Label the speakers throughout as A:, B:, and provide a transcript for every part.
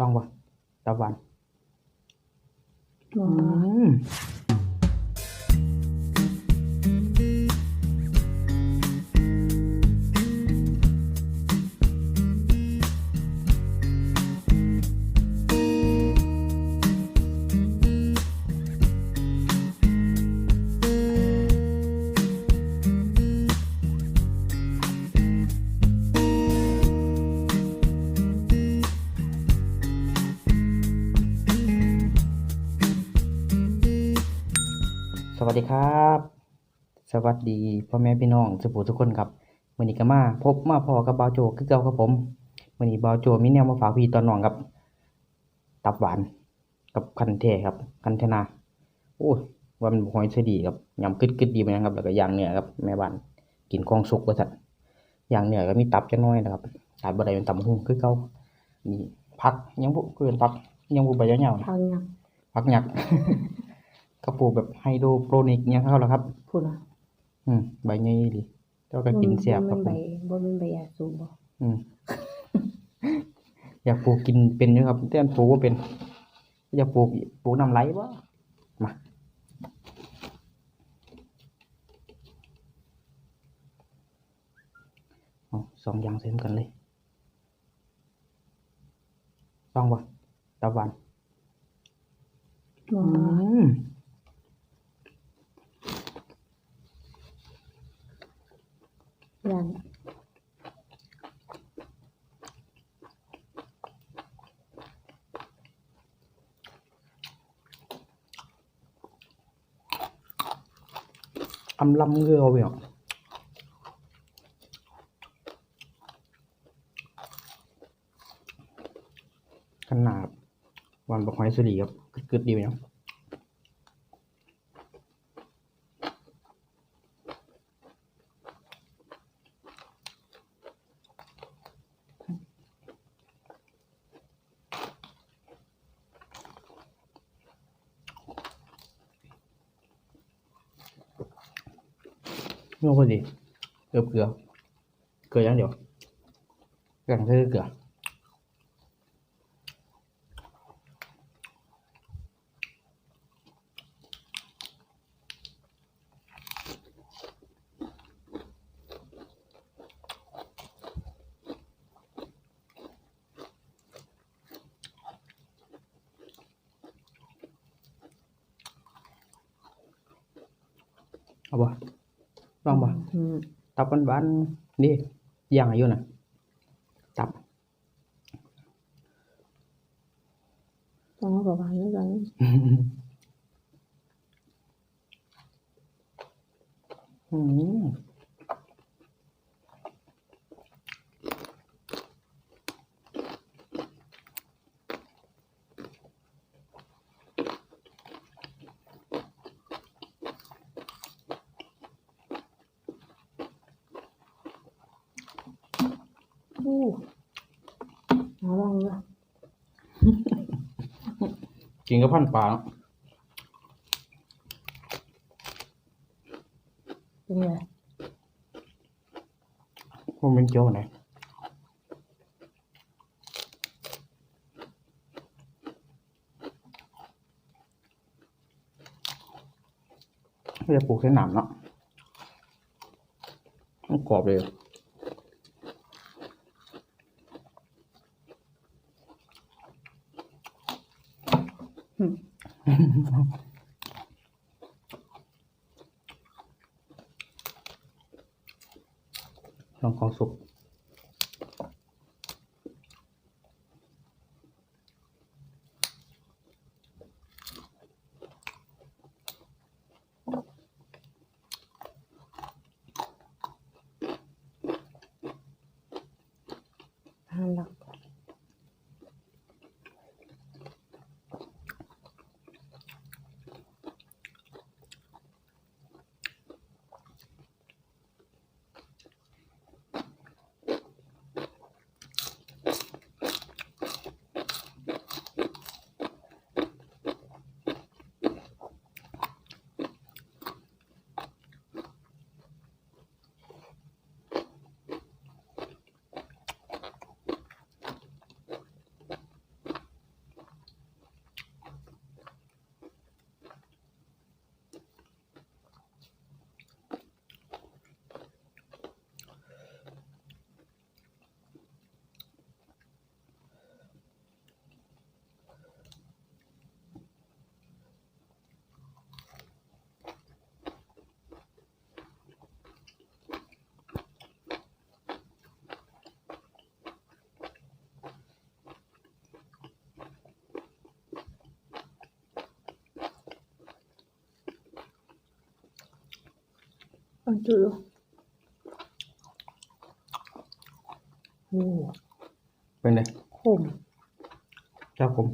A: ต้องบ่ตับหวาน
B: บ่
A: อืม วัสดีครับ สวัสดีพ่อแม่พี่น้องสุภูทุกคนครับวันนี้ก็มาพบมาพอกับบ่าวโจคือเก่าครับผมวันนี้บ่าวโจมีแนวมาฝากพี่ตอนน้องครับ ตับหวานกับคันเทครับ คันเทนาโอ้ยว่ามันหอยเสยดีครับยำกึดกึดๆดีเหมือนกันครับ แล้วก็ย่างเนื้อครับแม่บ้านกินของสุกว่าซั่นย่างเนื้อก็มีตับจักหน้อยนะครับตัดบ่ได้เป็นตำหุ่งคือเก่านี่ผักยังบ่เกินผักยังบ่ใบยาวๆนะ
B: ทางยัง
A: ผักหยัก กระปลูกแบบไฮโดรโปรนิกเนี่ยเข้าแล้วครับ
B: พูดอะ
A: อืมใบใหญ่ดีเจ้าก็กินเสียบครับ
B: บ่
A: ผ
B: แม่นใบ
A: ม
B: บ่แม่นใบยาสูบบ่
A: อืมอยากปลูกกินเป็นอยู่ครับแต่อันปลูกว่าเป็น อยากปลูกปลูกน้ำไหลบ่มาเอาสองอย่างเสริมกันเลยต้องบ่ตะวัน
B: บ่
A: อืม
B: ยัง
A: อำลำเงือเอาไปเหรอขนาดวันบักหอยสุรีครับกึดดีไหมเนาะ โน่พอดีเกลือเกลือเกลืออย่างเดียวเกลือคือเกลือเอาบ่ ลองบ่
B: อืม
A: ตับหวาน ๆนี่ย่างอายุน่ะ ตับ
B: ต้องเอากับหวานแล้วกัน
A: อืม
B: โอ้เอาลองเลย
A: กินกับพันปลาเนาะ
B: เป็นไง
A: มันเป็นเจียวไหนไม่ได้ปลูกแค่หนามเนาะมันกรอบเลย
B: อืม
A: ลองของสุก
B: อันจุดโอ้
A: เป็นไง
B: ขม
A: เจ้าผม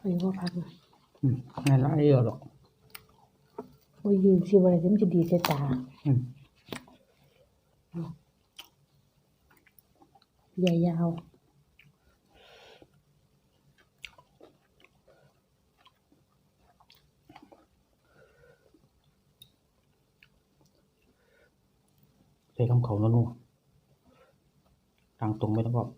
B: อันนี้ก็พักนะ
A: อืมไม่ละเยอะหรอก
B: โอ้ยยืนชิวอะไรที่มันจะดีใส่ตา
A: อืม
B: ใหญ่ยาว
A: ใช้คำเขานัวๆทางตรงไม่ต้องบอก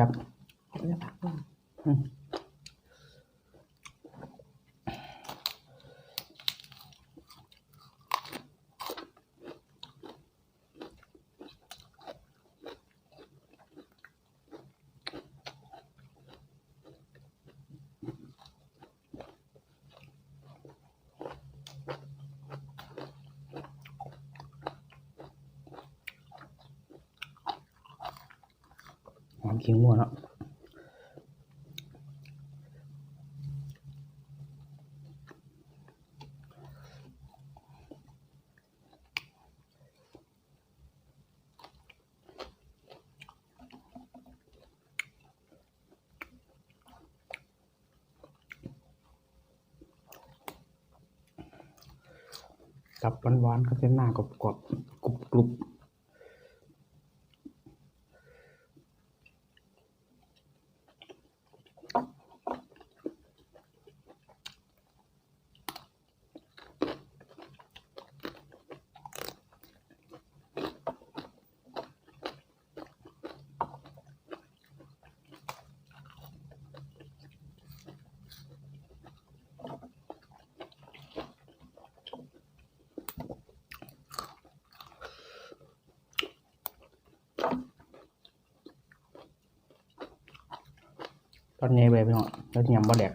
A: ครับ
B: พักแล้วพักบ้าง
A: อืมหอม ขิงมั่วเนาะกับหวานๆก็เส้นหน้ากรอบๆกรุบก ตอนนี้ไปพี่น้องแล้วยำบะแดก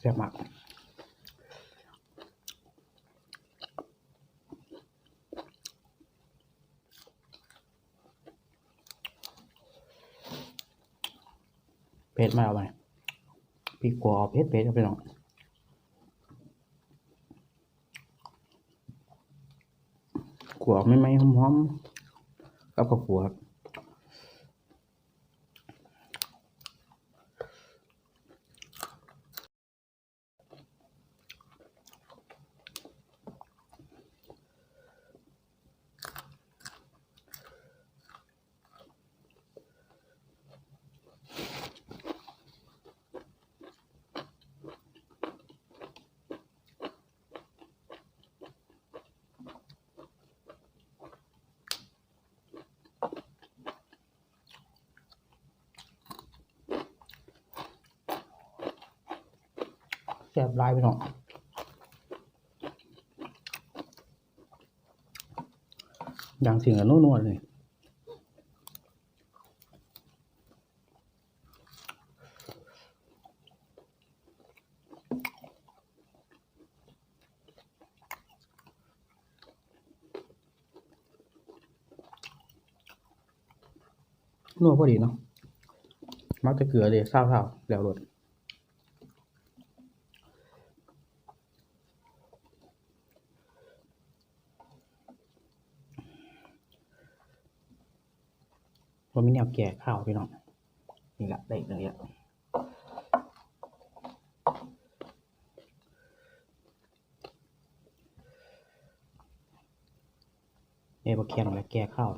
A: แซ่บมากเผ็ดมากเอาไปพี่กัวเอาเผ็ดเผ็ดเอาไปน้อง ขัวไม่ไหมหอมๆกับข้าวขัวครับ แซ่บลายพี่น้องอย่างสิ่งกับนัวๆเลยนัวพอดีเนาะมักจะเกลือเลยเศร้าๆแล้วรส ว่ามีแนวแก่ข้าวพี่น้องนี่แหละได้อย่างเนี่ยเอ้บะเคียนแล้วแก่ข้าว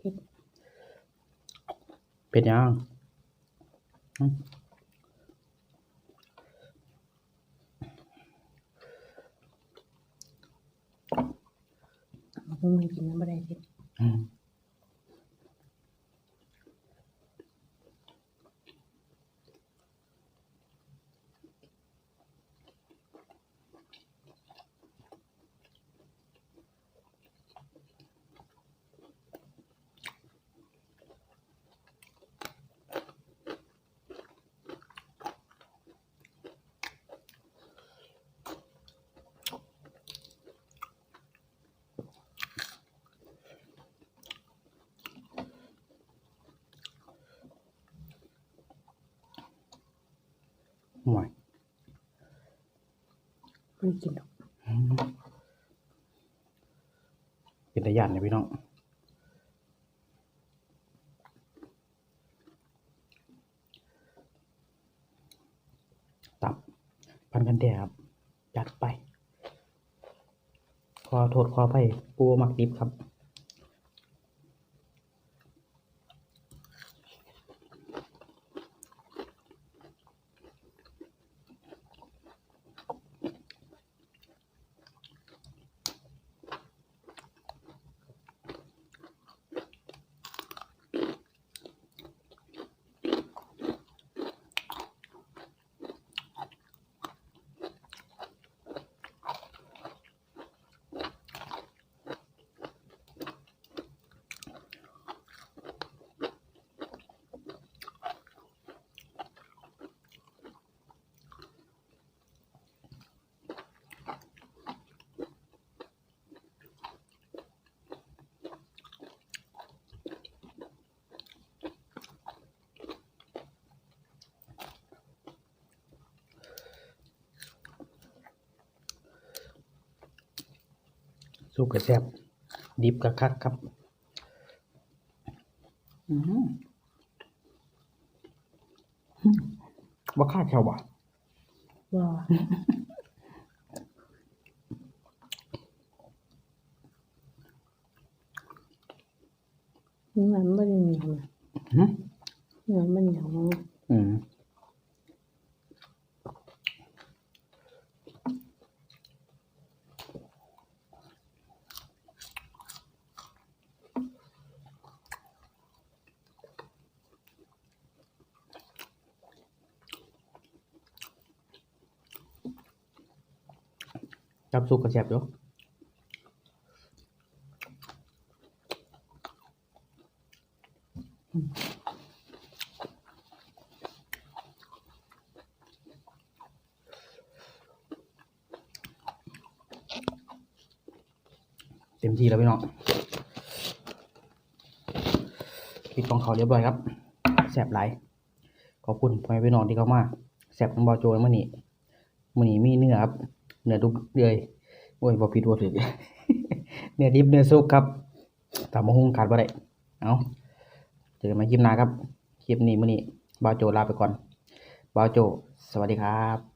B: เผ็ด
A: เป็นยังอืม
B: เอาเพิ่งมากินน้ำอะได้เผ็ด
A: อืม ห่วย
B: ไม่ได้กินหรอก
A: อืมเป็นตะยานเลยพี่น้องตับพันกันแดครับจัดไป ขอโทษขอไปปูหมักดิบครับ สุกกระแซบดิบกระคักครับอือหือว่าคาดแถวบ่
B: ว่าเนื้อมันไม่ได้เหนียวนะ
A: หืม
B: เนื้อมันเหนียวมาก
A: อืม จับสุกกระแซบอยู่เต็มที่แล้วพี่น้องปิดกองเขาเรียบร้อยครับ แสบไหลขอบคุณพ่อแม่พี่น้องที่เข้ามา แสบน้ำบอโจยมื่อนี้มื่อนี้มีเนื้อครับ เนื้อดุกเดือยโอ้ยบอผิดบอถือเนื้อดิบเนื้อสุกครับตามมาหุ้งขาดบ่ได้เอาเจอกันใหมาคลิปหน้าครับคลิปนี้มื่อนี้บอโจลาไปก่อนบอโจ สวัสดีครับ